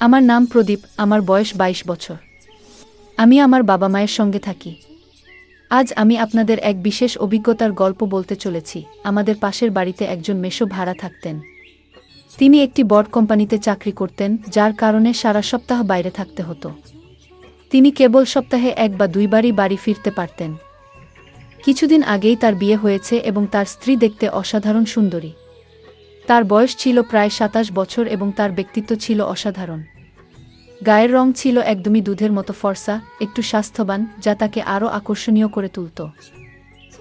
আমার নাম প্রদীপ, আমার বয়স ২২ বছর। আমি আমার বাবা মায়ের সঙ্গে থাকি। আজ আমি আপনাদের এক বিশেষ অভিজ্ঞতার গল্প বলতে চলেছি। আমাদের পাশের বাড়িতে একজন মেশো ভাড়া থাকতেন। তিনি একটি বড় কোম্পানিতে চাকরি করতেন, যার কারণে সারা সপ্তাহ বাইরে থাকতে হতো। তিনি কেবল সপ্তাহে এক বা দুইবারই বাড়ি ফিরতে পারতেন। কিছুদিন আগেই তার বিয়ে হয়েছে এবং তার স্ত্রী দেখতে অসাধারণ সুন্দরী। তার বয়স ছিল প্রায় সাতাশ বছর এবং তার ব্যক্তিত্ব ছিল অসাধারণ। গায়ের রং ছিল একদমই দুধের মতো ফর্সা, একটু স্বাস্থ্যবান, যা তাকে আরও আকর্ষণীয় করে তুলত।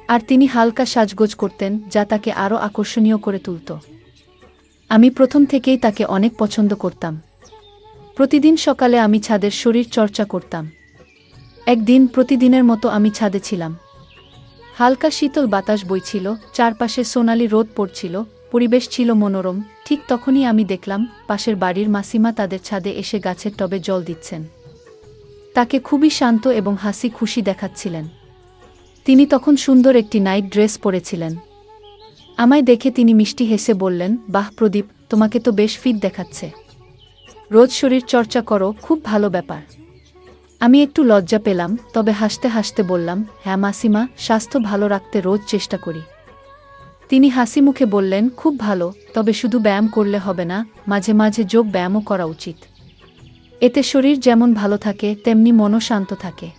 আর তিনি হালকা সাজগোজ করতেন, যা তাকে আরও আকর্ষণীয় করে তুলত। আমি প্রথম থেকেই তাকে অনেক পছন্দ করতাম। প্রতিদিন সকালে আমি ছাদের শরীর চর্চা করতাম। একদিন প্রতিদিনের মতো আমি ছাদে ছিলাম। হালকা শীতল বাতাস বইছিল, চারপাশে সোনালি রোদ পড়ছিল পরিবেশ ছিল মনোরম, ঠিক তখনই আমি দেখলাম পাশের বাড়ির মাসিমা তাদের ছাদে এসে গাছের টবে জল দিচ্ছেন। তাকে খুবই শান্ত এবং হাসি খুশি দেখাচ্ছিলেন। তিনি তখন সুন্দর একটি নাইট ড্রেস পরেছিলেন। আমায় দেখে তিনি মিষ্টি হেসে বললেন, বাহ প্রদীপ, তোমাকে তো বেশ ফিট দেখাচ্ছে। রোজ শরীর চর্চা করো, খুব ভালো ব্যাপার। আমি একটু লজ্জা পেলাম, তবে হাসতে হাসতে বললাম হ্যাঁ মাসিমা, স্বাস্থ্য ভালো রাখতে রোজ চেষ্টা করি। তিনি হাসি মুখে বললেন, খুব ভালো, তবে শুধু ব্যায়াম করলে হবে না, মাঝে মাঝে যোগ ব্যায়ামও করা উচিত। এতে শরীর যেমন ভালো থাকে, তেমনি মনও শান্ত থাকে।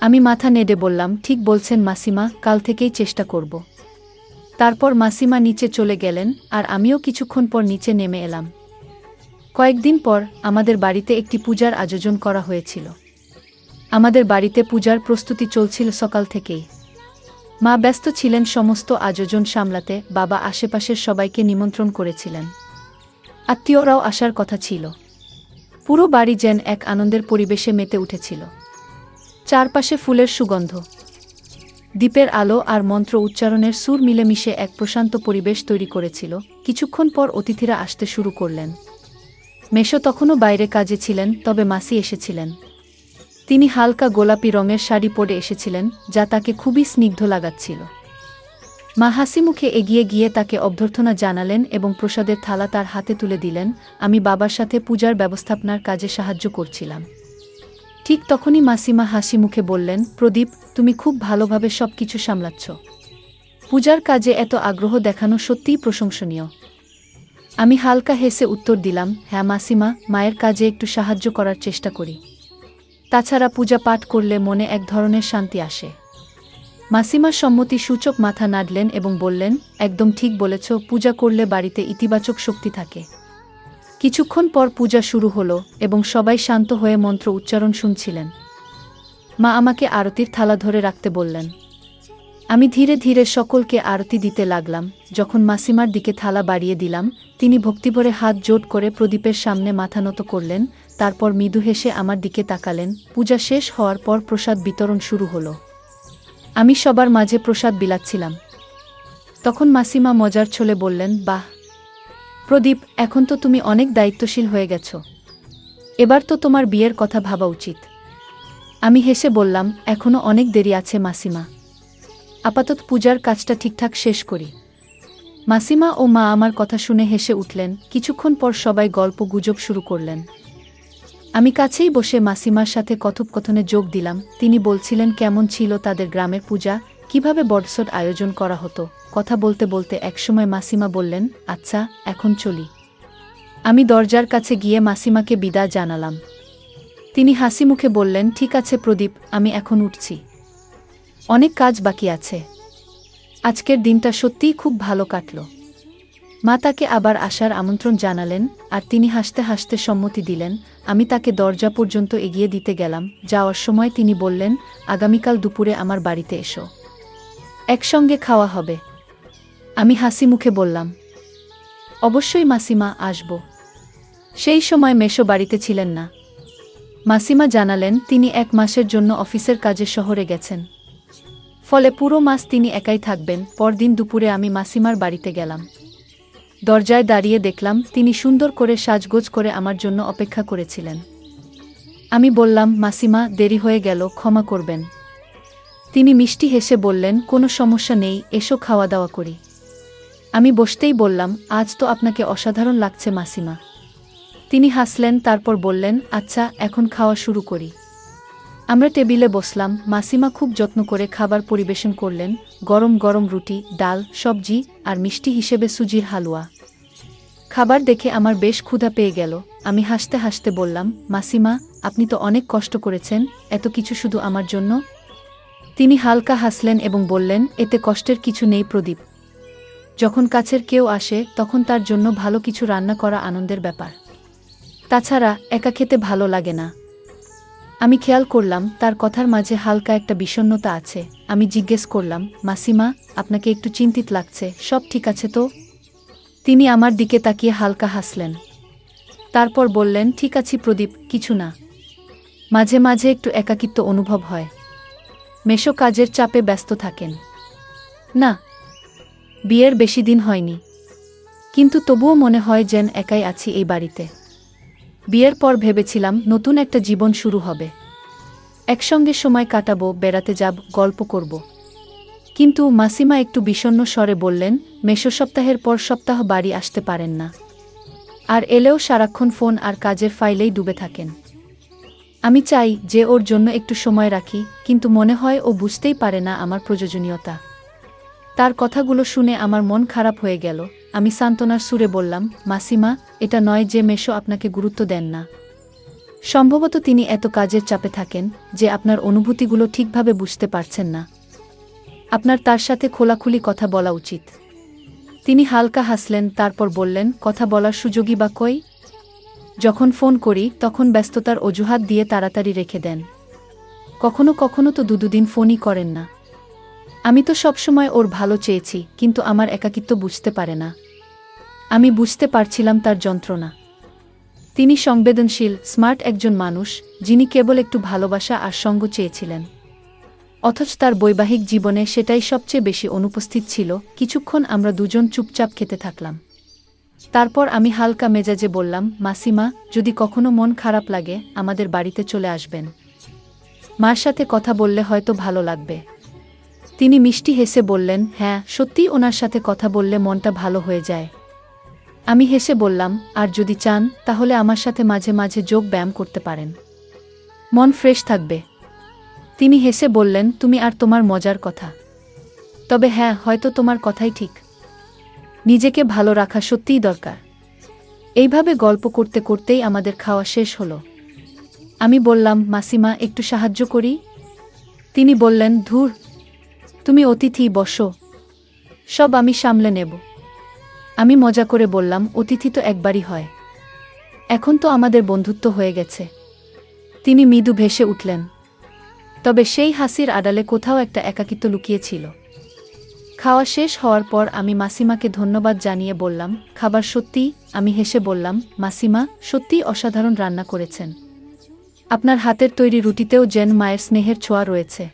আমি মাথা নেড়ে বললাম, ঠিক বলছেন মাসিমা, কাল থেকেই চেষ্টা করব। তারপর মাসিমা নিচে চলে গেলেন, আর আমিও কিছুক্ষণ পর নিচে নেমে এলাম। কয়েকদিন পর আমাদের বাড়িতে একটি পূজার আয়োজন করা হয়েছিল। আমাদের বাড়িতে পূজার প্রস্তুতি চলছিল সকাল থেকেই। মা ব্যস্ত ছিলেন সমস্ত আয়োজন সামলাতে, বাবা আশেপাশের সবাইকে নিমন্ত্রণ করেছিলেন। আত্মীয়রাও আসার কথা ছিল। পুরো বাড়ি যেন এক আনন্দের পরিবেশে মেতে উঠেছিল। চারপাশে ফুলের সুগন্ধ দ্বীপের আলো আর মন্ত্র উচ্চারণের সুর মিলেমিশে এক প্রশান্ত পরিবেশ তৈরি করেছিল। কিছুক্ষণ পর অতিথিরা আসতে শুরু করলেন। মেশো তখনও বাইরে কাজে ছিলেন, তবে মাসি এসেছিলেন। তিনি হালকা গোলাপি রঙের শাড়ি পরে এসেছিলেন, যা তাকে খুবই স্নিগ্ধ লাগাচ্ছিল। মা হাসি মুখে এগিয়ে গিয়ে তাকে অভ্যর্থনা জানালেন এবং প্রসাদের থালা তার হাতে তুলে দিলেন, আমি বাবার সাথে পূজার ব্যবস্থাপনার কাজে সাহায্য করছিলাম। ঠিক তখনই মাসিমা হাসি মুখে বললেন, প্রদীপ, তুমি খুব ভালোভাবে সব কিছু সামলাচ্ছ। পূজার কাজে এত আগ্রহ দেখানো সত্যিই প্রশংসনীয়। আমি হালকা হেসে উত্তর দিলাম হ্যাঁ মাসিমা, মায়ের কাজে একটু সাহায্য করার চেষ্টা করি। তাছাড়া পূজা পাঠ করলে মনে এক ধরনের শান্তি আসে। মাসিমা সম্মতি সূচক মাথা নাড়লেন এবং বললেন, একদম ঠিক বলেছ, পূজা করলে বাড়িতে ইতিবাচক শক্তি থাকে। কিছুক্ষণ পর পূজা শুরু হলো এবং সবাই শান্ত হয়ে মন্ত্র উচ্চারণ শুনছিলেন। মা আমাকে আরতির থালা ধরে রাখতে বললেন, আমি ধীরে ধীরে সকলকে আরতি দিতে লাগলাম। যখন মাসিমার দিকে থালা বাড়িয়ে দিলাম, তিনি ভক্তিভরে হাত জোট করে প্রদীপের সামনে মাথা নত করলেন তারপর মৃদু হেসে আমার দিকে তাকালেন। পূজা শেষ হওয়ার পর প্রসাদ বিতরণ শুরু হলো। আমি সবার মাঝে প্রসাদ বিলাচ্ছিলাম। তখন মাসিমা মজার ছলে বললেন, বাহ, প্রদীপ, এখন তো তুমি অনেক দায়িত্বশীল হয়ে গেছ। এবার তো তোমার বিয়ের কথা ভাবা উচিত। আমি হেসে বললাম এখনও অনেক দেরি আছে মাসিমা। আপাতত পূজার কাজটা ঠিকঠাক শেষ করি। মাসিমা ও মা আমার কথা শুনে হেসে উঠলেন। কিছুক্ষণ পর সবাই গল্প গুজব শুরু করলেন। আমি কাছেই বসে মাসিমার সাথে কথোপকথনে যোগ দিলাম। তিনি বলছিলেন, কেমন ছিল তাদের গ্রামের পূজা? কীভাবে বড়সড় আয়োজন করা হতো? কথা বলতে বলতে একসময় মাসিমা বললেন আচ্ছা এখন চলি। আমি দরজার কাছে গিয়ে মাসিমাকে বিদায় জানালাম। তিনি হাসি মুখে বললেন, ঠিক আছে প্রদীপ, আমি এখন উঠছি। অনেক কাজ বাকি আছে। আজকের দিনটা সত্যিই খুব ভালো কাটল। মা তাকে আবার আসার আমন্ত্রণ জানালেন, আর তিনি হাসতে হাসতে সম্মতি দিলেন, আমি তাকে দরজা পর্যন্ত এগিয়ে দিতে গেলাম, যাওয়ার সময় তিনি বললেন, আগামীকাল দুপুরে আমার বাড়িতে এসো। একসঙ্গে খাওয়া হবে। আমি হাসি মুখে বললাম, অবশ্যই মাসিমা, আসব। সেই সময় মেশো বাড়িতে ছিলেন না। মাসিমা জানালেন, তিনি এক মাসের জন্য অফিসের কাজে শহরে গেছেন। ফলে পুরো মাস তিনি একাই থাকবেন, পরদিন দুপুরে আমি মাসিমার বাড়িতে গেলাম। দরজায় দাঁড়িয়ে দেখলাম তিনি সুন্দর করে সাজগোজ করে আমার জন্য অপেক্ষা করেছিলেন। আমি বললাম, মাসিমা, দেরি হয়ে গেল, ক্ষমা করবেন। তিনি মিষ্টি হেসে বললেন, কোনো সমস্যা নেই, এসো খাওয়া দাওয়া করি। আমি বসতেই বললাম, আজ তো আপনাকে অসাধারণ লাগছে, মাসিমা। তিনি হাসলেন, তারপর বললেন আচ্ছা এখন খাওয়া শুরু করি। আমরা টেবিলে বসলাম, মাসিমা খুব যত্ন করে খাবার পরিবেশন করলেন, গরম গরম রুটি, ডাল, সবজি আর মিষ্টি হিসেবে সুজির হালুয়া। খাবার দেখে আমার বেশ ক্ষুধা পেয়ে গেল। আমি হাসতে হাসতে বললাম, মাসিমা, আপনি তো অনেক কষ্ট করেছেন, এত কিছু শুধু আমার জন্য? তিনি হালকা হাসলেন এবং বললেন, এতে কষ্টের কিছু নেই প্রদীপ। যখন কাছের কেউ আসে, তখন তার জন্য ভালো কিছু রান্না করা আনন্দের ব্যাপার। তাছাড়া, একা খেতে ভালো লাগে না। আমি খেয়াল করলাম তার কথার মাঝে হালকা একটা বিষণ্ণতা আছে। আমি জিজ্ঞেস করলাম, মাসিমা, আপনাকে একটু চিন্তিত লাগছে, সব ঠিক আছে তো? তিনি আমার দিকে তাকিয়ে হালকা হাসলেন। তারপর বললেন, ঠিক আছি প্রদীপ, কিছু না। মাঝে মাঝে একটু একাকিত্ব অনুভব হয়। মেশো কাজের চাপে ব্যস্ত থাকেন। না, বিয়ের বেশি দিন হয়নি। কিন্তু তবুও মনে হয় যেন একাই আছি এই বাড়িতে। বিয়ের পর ভেবেছিলাম নতুন একটা জীবন শুরু হবে। একসঙ্গে সময় কাটাবো, বেড়াতে যাব, গল্প করব। কিন্তু মাসিমা একটু বিষণ্ণ স্বরে বললেন, মেশো সপ্তাহের পর সপ্তাহ বাড়ি আসতে পারেন না। আর এলেও সারাক্ষণ ফোন আর কাজের ফাইলেই ডুবে থাকেন। আমি চাই যে ওর জন্য একটু সময় রাখি, কিন্তু মনে হয় ও বুঝতেই পারে না আমার প্রয়োজনীয়তা। তার কথাগুলো শুনে আমার মন খারাপ হয়ে গেল। আমি সান্ত্বনার সুরে বললাম, মাসিমা, এটা নয় যে মেশো আপনাকে গুরুত্ব দেন না। সম্ভবত তিনি এত কাজের চাপে থাকেন যে আপনার অনুভূতিগুলো ঠিকভাবে বুঝতে পারছেন না। আপনার তার সাথে খোলাখুলি কথা বলা উচিত। তিনি হালকা হাসলেন, তারপর বললেন, কথা বলার সুযোগই বা কই? যখন ফোন করি, তখন ব্যস্ততার অজুহাত দিয়ে তাড়াতাড়ি রেখে দেন। কখনো কখনো তো দুদুদিন ফোনই করেন না। আমি তো সবসময় ওর ভালো চেয়েছি, কিন্তু আমার একাকিত্ব বুঝতে পারে না। আমি বুঝতে পারছিলাম তার যন্ত্রণা। তিনি সংবেদনশীল, স্মার্ট একজন মানুষ, যিনি কেবল একটু ভালোবাসা আর সঙ্গ চেয়েছিলেন। অথচ তার বৈবাহিক জীবনে সেটাই সবচেয়ে বেশি অনুপস্থিত ছিল। কিছুক্ষণ আমরা দুজন চুপচাপ খেতে থাকলাম। তারপর আমি হালকা মেজাজে বললাম, মাসিমা, যদি কখনো মন খারাপ লাগে, আমাদের বাড়িতে চলে আসবেন। মার সাথে কথা বললে হয়তো ভালো লাগবে। তিনি মিষ্টি হেসে বললেন হ্যাঁ সত্যি ওনার সাথে কথা বললে মনটা ভালো হয়ে যায়। আমি হেসে বললাম, আর যদি চান, তাহলে আমার সাথে মাঝে মাঝে যোগ ব্যায়াম করতে পারেন। মন ফ্রেশ থাকবে। তিনি হেসে বললেন, তুমি আর তোমার মজার কথা। তবে হ্যাঁ হয়তো তোমার কথাই ঠিক। নিজেকে ভালো রাখা সত্যিই দরকার। এইভাবে গল্প করতে করতেই আমাদের খাওয়া শেষ হলো। আমি বললাম, মাসিমা, একটু সাহায্য করি? তিনি বললেন, ধুর, তুমি অতিথি, বসো। সব আমি সামলে নেব। আমি মজা করে বললাম, অতিথি তো একবারই হয়। এখন তো আমাদের বন্ধুত্ব হয়ে গেছে। তিনি মৃদু ভেসে উঠলেন। তবে সেই হাসির আড়ালে কোথাও একটা একাকিত্ব লুকিয়েছিল খাওয়া শেষ হওয়ার পর আমি মাসিমাকে ধন্যবাদ জানিয়ে বললাম, খাবার সত্যি? আমি হেসে বললাম, মাসিমা, সত্যিই অসাধারণ রান্না করেছেন। আপনার হাতের তৈরি রুটিতেও জেন মায়ের স্নেহের ছোঁয়া রয়েছে।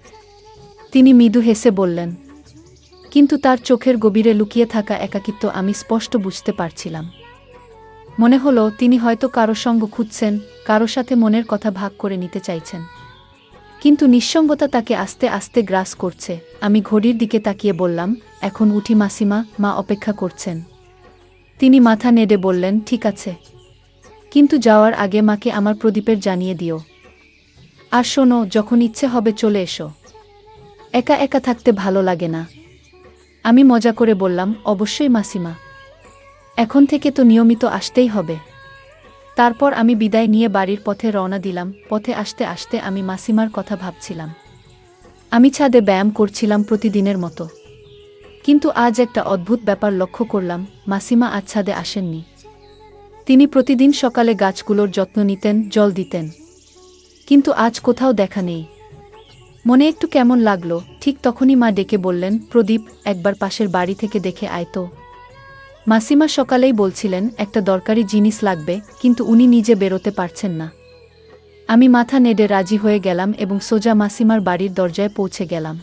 তিনি মৃদু হেসে বললেন কিন্তু তার চোখের গভীরে লুকিয়ে থাকা একাকিত্ব আমি স্পষ্ট বুঝতে পারছিলাম। মনে হলো তিনি হয়তো কারও সঙ্গ খুঁজছেন, কারও সাথে মনের কথা ভাগ করে নিতে চাইছেন। কিন্তু নিঃসঙ্গতা তাকে আস্তে আস্তে গ্রাস করছে। আমি ঘড়ির দিকে তাকিয়ে বললাম, এখন উঠি মাসিমা, মা অপেক্ষা করছেন। তিনি মাথা নেড়ে বললেন, ঠিক আছে। কিন্তু যাওয়ার আগে মাকে আমার প্রদীপের জানিয়ে দিও। আর শোনো, যখন ইচ্ছে হবে চলে এসো। একা একা থাকতে ভালো লাগে না। আমি মজা করে বললাম, অবশ্যই মাসিমা। এখন থেকে তো নিয়মিত আসতেই হবে। তারপর আমি বিদায় নিয়ে বাড়ির পথে রওনা দিলাম। পথে আসতে আসতে আমি মাসিমার কথা ভাবছিলাম। আমি ছাদে ব্যায়াম করছিলাম প্রতিদিনের মতো। কিন্তু আজ একটা অদ্ভুত ব্যাপার লক্ষ্য করলাম, মাসিমা আজ ছাদে আসেননি। তিনি প্রতিদিন সকালে গাছগুলোর যত্ন নিতেন, জল দিতেন। কিন্তু আজ কোথাও দেখা নেই। মনে একটু কেমন লাগল? ঠিক তখনই মা ডেকে বললেন, প্রদীপ, একবার পাশের বাড়ি থেকে দেখে আয় তো। মাসিমা সকালেই বলছিলেন, একটা দরকারি জিনিস লাগবে, কিন্তু উনি নিজে বেরোতে পারছেন না। আমি মাথা নেড়ে রাজি হয়ে গেলাম এবং সোজা মাসিমার বাড়ির দরজায় পৌঁছে গেলাম।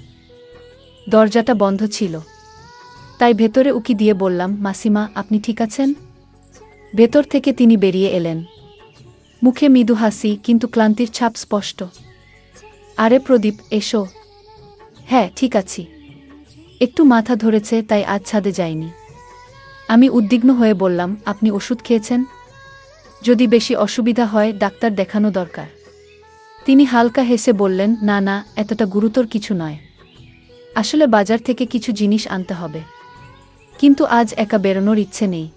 দরজাটা বন্ধ ছিল। তাই ভেতরে উকি দিয়ে বললাম, মাসিমা, আপনি ঠিক আছেন? ভেতর থেকে তিনি বেরিয়ে এলেন। মুখে মৃদু হাসি, কিন্তু ক্লান্তির ছাপ স্পষ্ট। আরে প্রদীপ, এসো। হ্যাঁ ঠিক আছি। একটু মাথা ধরেছে, তাই আজ ছাদে যাইনি। আমি উদ্বিগ্ন হয়ে বললাম, আপনি ওষুধ খেয়েছেন? যদি বেশি অসুবিধা হয়, ডাক্তার দেখানো দরকার। তিনি হালকা হেসে বললেন, না না, এতটা গুরুতর কিছু নয়। আসলে বাজার থেকে কিছু জিনিস আনতে হবে। কিন্তু আজ একা বেরোনোর ইচ্ছে নেই।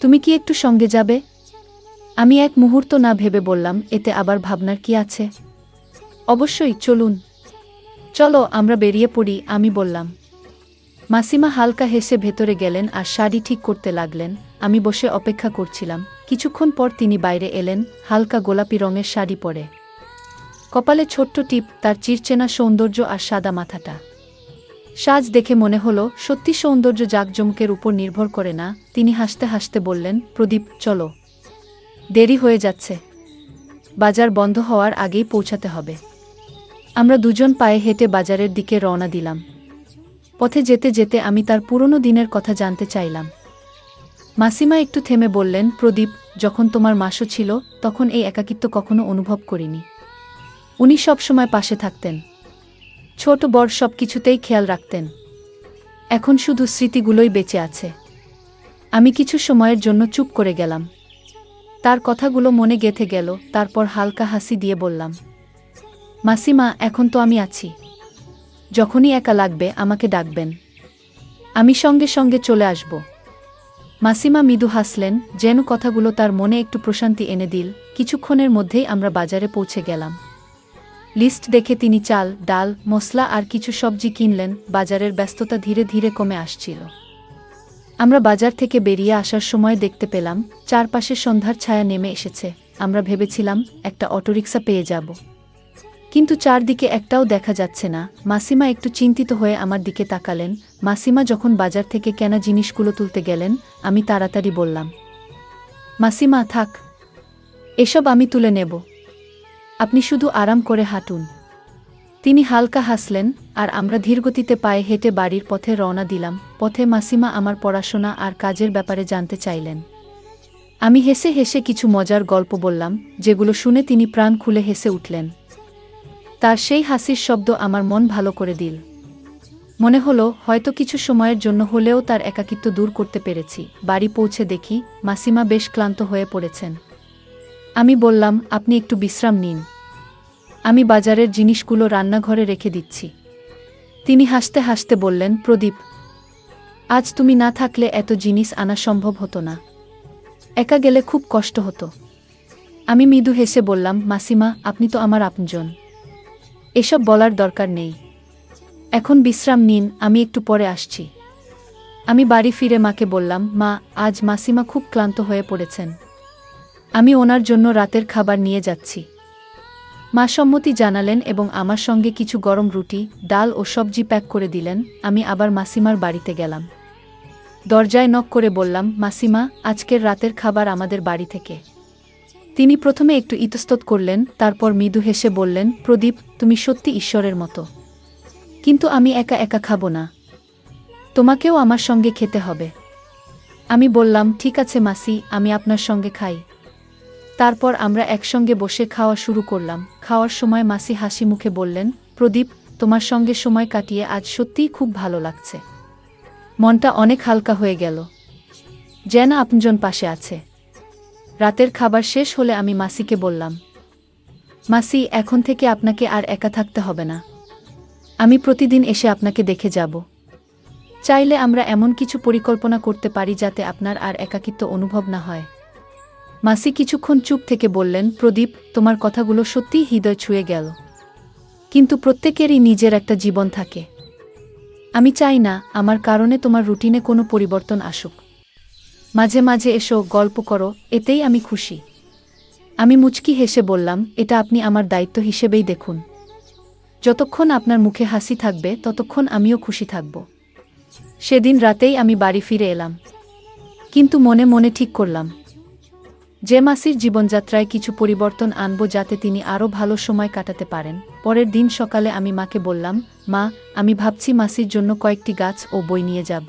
তুমি কি একটু সঙ্গে যাবে? আমি এক মুহূর্ত না ভেবে বললাম, এতে আবার ভাবনার কি আছে? অবশ্যই, চলুন। চলো, আমরা বেরিয়ে পড়ি, আমি বললাম। মাসিমা হালকা হেসে ভেতরে গেলেন আর শাড়ি ঠিক করতে লাগলেন। আমি বসে অপেক্ষা করছিলাম। কিছুক্ষণ পর তিনি বাইরে এলেন, হালকা গোলাপি রঙের শাড়ি পরে। কপালে ছোট্ট টিপ, তার চিরচেনা সৌন্দর্য আর সাদা মাথাটা। সাজ দেখে মনে হলো, সত্যি সৌন্দর্য জাকজমকের উপর নির্ভর করে না। তিনি হাসতে হাসতে বললেন, প্রদীপ, চলো। দেরি হয়ে যাচ্ছে। বাজার বন্ধ হওয়ার আগেই পৌঁছাতে হবে। আমরা দুজন পায়ে হেঁটে বাজারের দিকে রওনা দিলাম। পথে যেতে যেতে আমি তার পুরনো দিনের কথা জানতে চাইলাম। মাসিমা একটু থেমে বললেন, প্রদীপ, যখন তোমার মাসও ছিল, তখন এই একাকিত্ব কখনো অনুভব করিনি। উনি সবসময় পাশে থাকতেন। ছোট বড় সব কিছুতেই খেয়াল রাখতেন। এখন শুধু স্মৃতিগুলোই বেঁচে আছে। আমি কিছু সময়ের জন্য চুপ করে গেলাম। তার কথাগুলো মনে গেথে গেল, তারপর হালকা হাসি দিয়ে বললাম মাসিমা, এখন তো আমি আছি। যখনই একা লাগবে, আমাকে ডাকবেন। আমি সঙ্গে সঙ্গে চলে আসব। মাসিমা মৃদু হাসলেন, যেন কথাগুলো তার মনে একটু প্রশান্তি এনে দিল। কিছুক্ষণের মধ্যেই আমরা বাজারে পৌঁছে গেলাম। লিস্ট দেখে তিনি চাল, ডাল মশলা আর কিছু সবজি কিনলেন, বাজারের ব্যস্ততা ধীরে ধীরে কমে আসছিল। আমরা বাজার থেকে বেরিয়ে আসার সময় দেখতে পেলাম, চারপাশে সন্ধ্যার ছায়া নেমে এসেছে। আমরা ভেবেছিলাম, একটা অটোরিকশা পেয়ে যাব। কিন্তু চারদিকে একটাও দেখা যাচ্ছে না। মাসিমা একটু চিন্তিত হয়ে আমার দিকে তাকালেন। মাসিমা যখন বাজার থেকে কেনা জিনিসগুলো তুলতে গেলেন, আমি তাড়াতাড়ি বললাম, মাসিমা, থাক। এসব আমি তুলে নেব। আপনি শুধু আরাম করে হাঁটুন। তিনি হালকা হাসলেন, আর আমরা ধীরগতিতে পায়ে হেঁটে বাড়ির পথে রওনা দিলাম। পথে মাসিমা আমার পড়াশোনা আর কাজের ব্যাপারে জানতে চাইলেন। আমি হেসে হেসে কিছু মজার গল্প বললাম, যেগুলো শুনে তিনি প্রাণ খুলে হেসে উঠলেন। তার সেই হাসির শব্দ আমার মন ভালো করে দিল। মনে হলো, হয়তো কিছু সময়ের জন্য হলেও তার একাকিত্ব দূর করতে পেরেছি। বাড়ি পৌঁছে দেখি, মাসিমা বেশ ক্লান্ত হয়ে পড়েছেন। আমি বললাম, আপনি একটু বিশ্রাম নিন। আমি বাজারের জিনিসগুলো রান্নাঘরে রেখে দিচ্ছি। তিনি হাসতে হাসতে বললেন, প্রদীপ, আজ তুমি না থাকলে এত জিনিস আনা সম্ভব হতো না। একা গেলে খুব কষ্ট হতো। আমি মৃদু হেসে বললাম, মাসিমা, আপনি তো আমার আপনজন। এসব বলার দরকার নেই। এখন বিশ্রাম নিন, আমি একটু পরে আসছি। আমি বাড়ি ফিরে মাকে বললাম, মা, আজ মাসিমা খুব ক্লান্ত হয়ে পড়েছেন। আমি ওনার জন্য রাতের খাবার নিয়ে যাচ্ছি। মা সম্মতি জানালেন এবং আমার সঙ্গে কিছু গরম রুটি, ডাল ও সবজি প্যাক করে দিলেন। আমি আবার মাসিমার বাড়িতে গেলাম। দরজায় নক করে বললাম, মাসিমা, আজকের রাতের খাবার আমাদের বাড়ি থেকে। তিনি প্রথমে একটু ইতস্তত করলেন, তারপর মৃদু হেসে বললেন, প্রদীপ, তুমি সত্যি ঈশ্বরের মতো। কিন্তু আমি একা একা খাব না। তোমাকেও আমার সঙ্গে খেতে হবে। আমি বললাম, ঠিক আছে মাসি, আমি আপনার সঙ্গে খাই। তারপর আমরা একসঙ্গে বসে খাওয়া শুরু করলাম। খাওয়ার সময় মাসি হাসি মুখে বললেন, প্রদীপ, তোমার সঙ্গে সময় কাটিয়ে আজ সত্যিই খুব ভালো লাগছে। মনটা অনেক হালকা হয়ে গেল। যেন আপনজন পাশে আছে। রাতের খাবার শেষ হলে আমি মাসিকে বললাম, মাসি, এখন থেকে আপনাকে আর একা থাকতে হবে না। আমি প্রতিদিন এসে আপনাকে দেখে যাব। চাইলে আমরা এমন কিছু পরিকল্পনা করতে পারি যাতে আপনার আর একাকিত্ব অনুভব না হয়। মাসি কিছুক্ষণ চুপ থেকে বললেন, প্রদীপ, তোমার কথাগুলো সত্যিই হৃদয় ছুঁয়ে গেল। কিন্তু প্রত্যেকেরই নিজের একটা জীবন থাকে। আমি চাই না আমার কারণে তোমার রুটিনে কোনো পরিবর্তন আসুক। মাঝে মাঝে এসো, গল্প করো, এতেই আমি খুশি। আমি মুচকি হেসে বললাম, এটা আপনি আমার দায়িত্ব হিসেবেই দেখুন। যতক্ষণ আপনার মুখে হাসি থাকবে, ততক্ষণ আমিও খুশি থাকব। সেদিন রাতেই আমি বাড়ি ফিরে এলাম। কিন্তু মনে মনে ঠিক করলাম। যে মাসির জীবনযাত্রায় কিছু পরিবর্তন আনব যাতে তিনি আরও ভালো সময় কাটাতে পারেন, পরের দিন সকালে আমি মাকে বললাম, মা, আমি ভাবছি মাসির জন্য কয়েকটি গাছ ও বই নিয়ে যাব।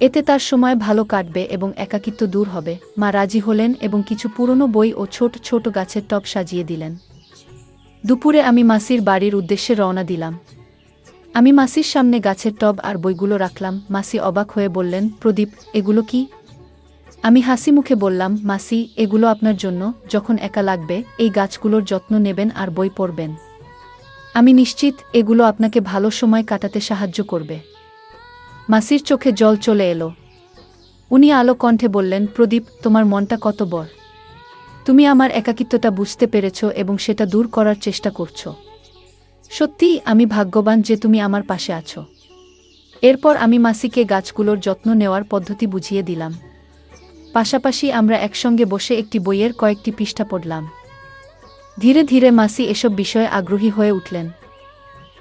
এতে তার সময় ভালো কাটবে এবং একাকিত্ব দূর হবে। মা রাজি হলেন এবং কিছু পুরনো বই ও ছোট ছোট গাছের টব সাজিয়ে দিলেন। দুপুরে আমি মাসির বাড়ির উদ্দেশ্যে রওনা দিলাম। আমি মাসির সামনে গাছের টব আর বইগুলো রাখলাম। মাসি অবাক হয়ে বললেন, প্রদীপ, এগুলো কি? আমি হাসি মুখে বললাম, মাসি, এগুলো আপনার জন্য। যখন একা লাগবে, এই গাছগুলোর যত্ন নেবেন আর বই পড়বেন। আমি নিশ্চিত এগুলো আপনাকে ভালো সময় কাটাতে সাহায্য করবে। মাসির চোখে জল চলে এলো। উনি আলো কণ্ঠে বললেন, প্রদীপ, তোমার মনটা কত বড়। তুমি আমার একাকিত্বটা বুঝতে পেরেছ এবং সেটা দূর করার চেষ্টা করছ। সত্যিই আমি ভাগ্যবান যে তুমি আমার পাশে আছো। এরপর আমি মাসিকে গাছগুলোর যত্ন নেওয়ার পদ্ধতি বুঝিয়ে দিলাম। পাশাপাশি আমরা একসঙ্গে বসে একটি বইয়ের কয়েকটি পৃষ্ঠা পড়লাম। ধীরে ধীরে মাসি এসব বিষয়ে আগ্রহী হয়ে উঠলেন।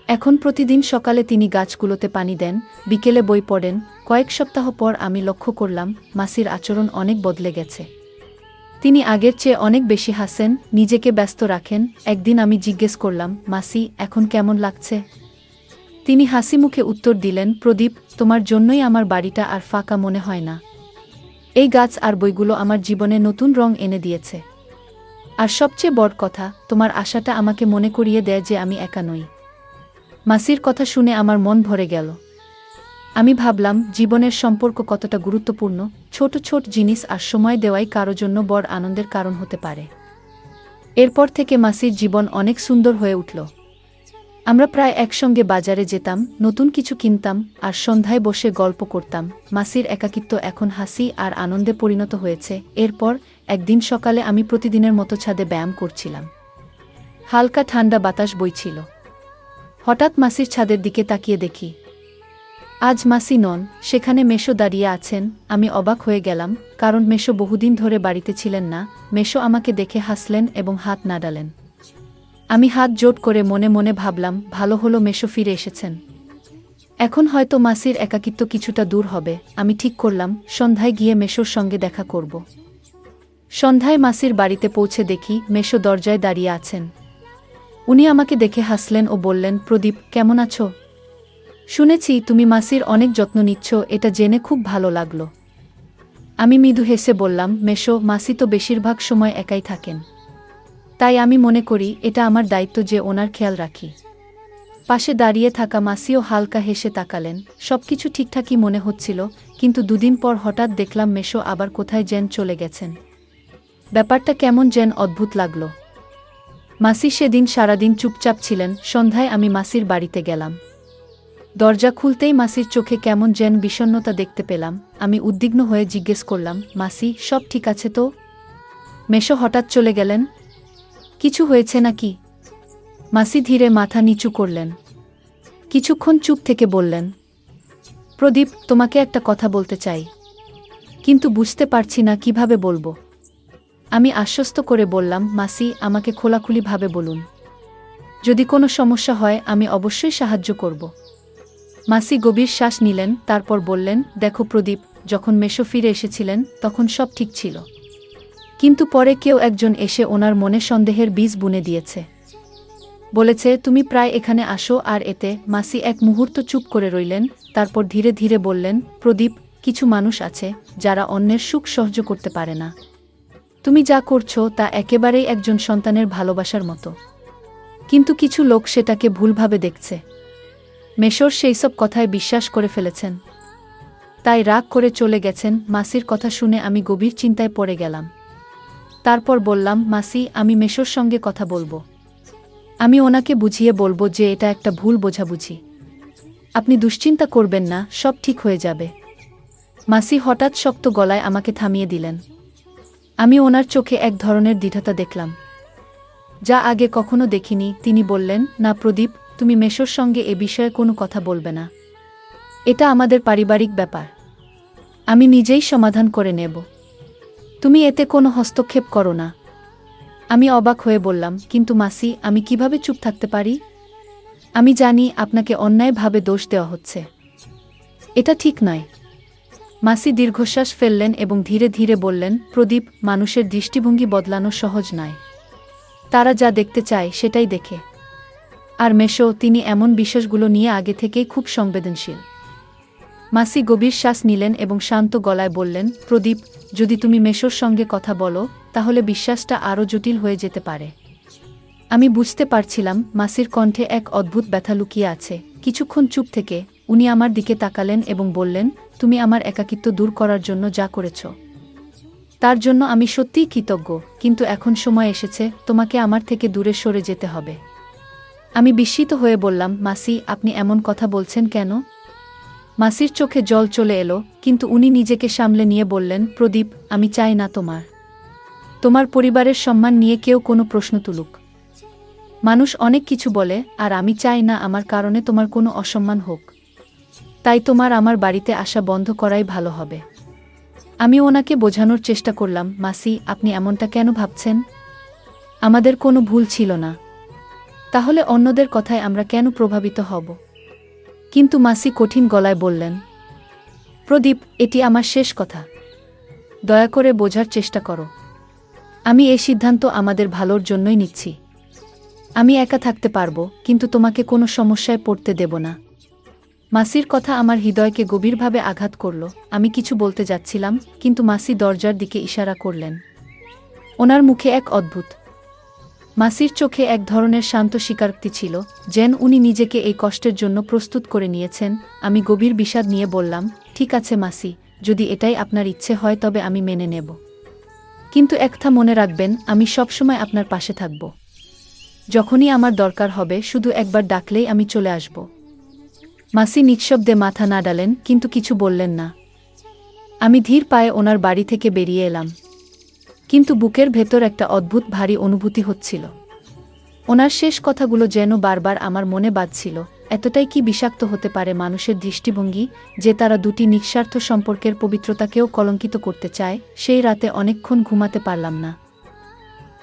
এখন প্রতিদিন সকালে তিনি গাছগুলোতে পানি দেন, বিকেলে বই পড়েন, কয়েক সপ্তাহ পর আমি লক্ষ্য করলাম, মাসির আচরণ অনেক বদলে গেছে। তিনি আগের চেয়ে অনেক বেশি হাসেন, নিজেকে ব্যস্ত রাখেন, একদিন আমি জিজ্ঞেস করলাম, মাসি, এখন কেমন লাগছে? তিনি হাসি মুখে উত্তর দিলেন, প্রদীপ, তোমার জন্যই আমার বাড়িটা আর ফাঁকা মনে হয় না। এই গাছ আর বইগুলো আমার জীবনে নতুন রং এনে দিয়েছে। আর সবচেয়ে বড় কথা, তোমার আশাটা আমাকে মনে করিয়ে দেয় যে আমি একা নই। মাসির কথা শুনে আমার মন ভরে গেল। আমি ভাবলাম, জীবনের সম্পর্ক কতটা গুরুত্বপূর্ণ, ছোট ছোট জিনিস আর সময় দেওয়াই কারও জন্য বড় আনন্দের কারণ হতে পারে। এরপর থেকে মাসির জীবন অনেক সুন্দর হয়ে উঠল। আমরা প্রায় একসঙ্গে বাজারে যেতাম, নতুন কিছু কিনতাম আর সন্ধ্যায় বসে গল্প করতাম। মাসির একাকিত্ব এখন হাসি আর আনন্দে পরিণত হয়েছে। এরপর, একদিন সকালে আমি প্রতিদিনের মতো ছাদে ব্যায়াম করছিলাম। হালকা ঠান্ডা বাতাস বইছিল। হঠাৎ মাসির ছাদের দিকে তাকিয়ে দেখি। আজ মাসি নন, সেখানে মেশো দাঁড়িয়ে আছেন, আমি অবাক হয়ে গেলাম, কারণ মেশো বহুদিন ধরে বাড়িতে ছিলেন না মেশো আমাকে দেখে হাসলেন এবং হাত নাড়ালেন। আমি হাত জোট করে মনে মনে ভাবলাম, ভালো হলো মেশো ফিরে এসেছেন। এখন হয়তো মাসির একাকিত্ব কিছুটা দূর হবে, আমি ঠিক করলাম, সন্ধ্যায় গিয়ে মেশোর সঙ্গে দেখা করব। সন্ধ্যায় মাসির বাড়িতে পৌঁছে দেখি মেশো দরজায় দাঁড়িয়ে আছেন। উনি আমাকে দেখে হাসলেন ও বললেন, প্রদীপ, কেমন আছো? শুনেছি তুমি মাসির অনেক যত্ন নিচ্ছ, এটা জেনে খুব ভালো লাগল। আমি মৃদু হেসে বললাম, মেশো, মাসি তো বেশিরভাগ সময় একাই থাকেন। তাই আমি মনে করি এটা আমার দায়িত্ব যে ওনার খেয়াল রাখি। পাশে দাঁড়িয়ে থাকা মাসিও হালকা হেসে তাকালেন সব কিছু ঠিকঠাকই মনে হচ্ছিল, কিন্তু দুদিন পর হঠাৎ দেখলাম মেশো আবার কোথায় যেন চলে গেছেন। ব্যাপারটা কেমন যেন অদ্ভুত লাগল। মাসি সেদিন সারাদিন চুপচাপ ছিলেন, সন্ধ্যায় আমি মাসির বাড়িতে গেলাম। দরজা খুলতেই মাসির চোখে কেমন যেন বিষণ্নতা দেখতে পেলাম। আমি উদ্বিগ্ন হয়ে জিজ্ঞেস করলাম, মাসি, সব ঠিক আছে তো? মেশো হঠাৎ চলে গেলেন, কিছু হয়েছে নাকি? মাসি ধীরে মাথা নিচু করলেন, কিছুক্ষণ চুপ থেকে বললেন, প্রদীপ, তোমাকে একটা কথা বলতে চাই। কিন্তু বুঝতে পারছি না কীভাবে বলব। আমি আশ্বস্ত করে বললাম, মাসি, আমাকে খোলাখুলিভাবে বলুন। যদি কোনো সমস্যা হয়, আমি অবশ্যই সাহায্য করব। মাসি গভীর শ্বাস নিলেন, তারপর বললেন, দেখো প্রদীপ, যখন মেশো ফিরে এসেছিলেন, তখন সব ঠিক ছিল। কিন্তু পরে কেউ একজন এসে ওনার মনে সন্দেহের বীজ বুনে দিয়েছে। বলেছে, তুমি প্রায় এখানে আসো আর এতে। মাসি এক মুহূর্ত চুপ করে রইলেন, তারপর ধীরে ধীরে বললেন, প্রদীপ, কিছু মানুষ আছে, যারা অন্যের সুখ সহ্য করতে পারে না। তুমি যা করছ তা একেবারেই একজন সন্তানের ভালোবাসার মতো। কিন্তু কিছু লোক সেটাকে ভুলভাবে দেখছে। মেশর সেই সব কথায় বিশ্বাস করে ফেলেছেন। তাই রাগ করে চলে গেছেন। মাসির কথা শুনে আমি গভীর চিন্তায় পড়ে গেলাম। তারপর বললাম, মাসি, আমি মেশোর সঙ্গে কথা বলব। আমি ওনাকে বুঝিয়ে বলব যে এটা একটা ভুল বোঝাবুঝি। আপনি দুশ্চিন্তা করবেন না, সব ঠিক হয়ে যাবে। মাসি হঠাৎ শক্ত গলায় আমাকে থামিয়ে দিলেন। আমি ওনার চোখে এক ধরনের দৃঢ়তা দেখলাম। যা আগে কখনো দেখিনি, তিনি বললেন, না প্রদীপ, তুমি মেশোর সঙ্গে এ বিষয়ে কোনো কথা বলবে না। এটা আমাদের পারিবারিক ব্যাপার। আমি নিজেই সমাধান করে নেব। তুমি এতে কোনো হস্তক্ষেপ করো না। আমি অবাক হয়ে বললাম, কিন্তু মাসি, আমি কীভাবে চুপ থাকতে পারি? আমি জানি আপনাকে অন্যায়ভাবে দোষ দেওয়া হচ্ছে। এটা ঠিক নয়। মাসি দীর্ঘশ্বাস ফেললেন এবং ধীরে ধীরে বললেন, প্রদীপ, মানুষের দৃষ্টিভঙ্গি বদলানো সহজ নয়। তারা যা দেখতে চায় সেটাই দেখে। আর মেশো, তিনি এমন বিশ্বাসগুলো নিয়ে আগে থেকেই খুব সংবেদনশীল। মাসি গভীর শ্বাস নিলেন এবং শান্ত গলায় বললেন, প্রদীপ, যদি তুমি মেশোর সঙ্গে কথা বলো, তাহলে বিশ্বাসটা আরও জটিল হয়ে যেতে পারে। আমি বুঝতে পারছিলাম মাসির কণ্ঠে এক অদ্ভুত ব্যথা লুকিয়ে আছে। কিছুক্ষণ চুপ থেকে উনি আমার দিকে তাকালেন এবং বললেন, তুমি আমার একাকিত্ব দূর করার জন্য যা করেছ। তার জন্য আমি সত্যিই কৃতজ্ঞ, কিন্তু এখন সময় এসেছে, তোমাকে আমার থেকে দূরে সরে যেতে হবে। আমি বিস্মিত হয়ে বললাম, মাসি, আপনি এমন কথা বলছেন কেন? মাসির চোখে জল চলে এলো, কিন্তু উনি নিজেকে সামলে নিয়ে বললেন, প্রদীপ, আমি চাই না তোমার। তোমার পরিবারের সম্মান নিয়ে কেউ কোনো প্রশ্ন তুলুক। মানুষ অনেক কিছু বলে, আর আমি চাই না আমার কারণে তোমার কোনো অসম্মান হোক। তাই তোমার আমার বাড়িতে আসা বন্ধ করাই ভালো হবে। আমি ওনাকে বোঝানোর চেষ্টা করলাম, মাসি, আপনি এমনটা কেন ভাবছেন? আমাদের কোনো ভুল ছিল না। তাহলে অন্যদের কথায় আমরা কেন প্রভাবিত হব? কিন্তু মাসি কঠিন গলায় বললেন, প্রদীপ, এটি আমার শেষ কথা। দয়া করে বোঝার চেষ্টা করো। আমি এই সিদ্ধান্ত আমাদের ভালোর জন্যই নিচ্ছি। আমি একা থাকতে পারব, কিন্তু তোমাকে কোনো সমস্যায় পড়তে দেব না। মাসির কথা আমার হৃদয়কে গভীরভাবে আঘাত করল। আমি কিছু বলতে যাচ্ছিলাম, কিন্তু মাসি দরজার দিকে ইশারা করলেন। ওনার মুখে এক অদ্ভুত। মাসির চোখে এক ধরনের শান্ত স্বীকারোক্তি ছিল, যেন উনি নিজেকে এই কষ্টের জন্য প্রস্তুত করে নিয়েছেন। আমি গভীর বিষাদ নিয়ে বললাম, ঠিক আছে মাসি, যদি এটাই আপনার ইচ্ছে হয় তবে আমি মেনে নেব। কিন্তু একথা মনে রাখবেন, আমি সবসময় আপনার পাশে থাকব। যখনই আমার দরকার হবে, শুধু একবার ডাকলেই আমি চলে আসব। মাসি নিঃশব্দে মাথা না ডালেন কিন্তু কিছু বললেন না। আমি ধীর পায়ে ওনার বাড়ি থেকে বেরিয়ে এলাম। কিন্তু বুকের ভেতর একটা অদ্ভুত ভারী অনুভূতি হচ্ছিল। ওনার শেষ কথাগুলো যেন বারবার আমার মনে বাজছিল, এতটাই কি বিষাক্ত হতে পারে মানুষের দৃষ্টিভঙ্গি যে তারা দুটি নিঃস্বার্থ সম্পর্কের পবিত্রতাকেও কলঙ্কিত করতে চায়, সেই রাতে অনেকক্ষণ ঘুমাতে পারলাম না।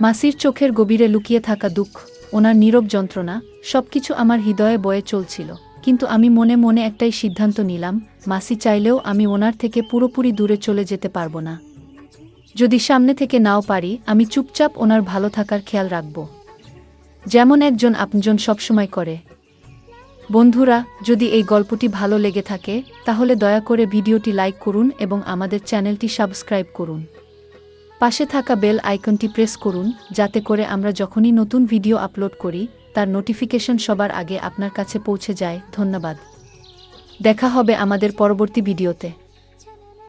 মাসির চোখের গভীরে লুকিয়ে থাকা দুঃখ, ওনার নীরব যন্ত্রণা, সবকিছু আমার হৃদয়ে বয়ে চলছিল। কিন্তু আমি মনে মনে একটাই সিদ্ধান্ত নিলাম, মাসি চাইলেও আমি ওনার থেকে পুরোপুরি দূরে চলে যেতে পারব না। যদি সামনে থেকে নাও পারি, আমি চুপচাপ ওনার ভালো থাকার খেয়াল রাখব। যেমন একজন আপনজন সবসময় করে। বন্ধুরা, যদি এই গল্পটি ভালো লেগে থাকে, তাহলে দয়া করে ভিডিওটি লাইক করুন এবং আমাদের চ্যানেলটি সাবস্ক্রাইব করুন। পাশে থাকা বেল আইকনটি প্রেস করুন, যাতে করে আমরা যখনই নতুন ভিডিও আপলোড করি তার নোটিফিকেশন সবার আগে আপনার কাছে পৌঁছে যায়। ধন্যবাদ। দেখা হবে আমাদের পরবর্তী ভিডিওতে।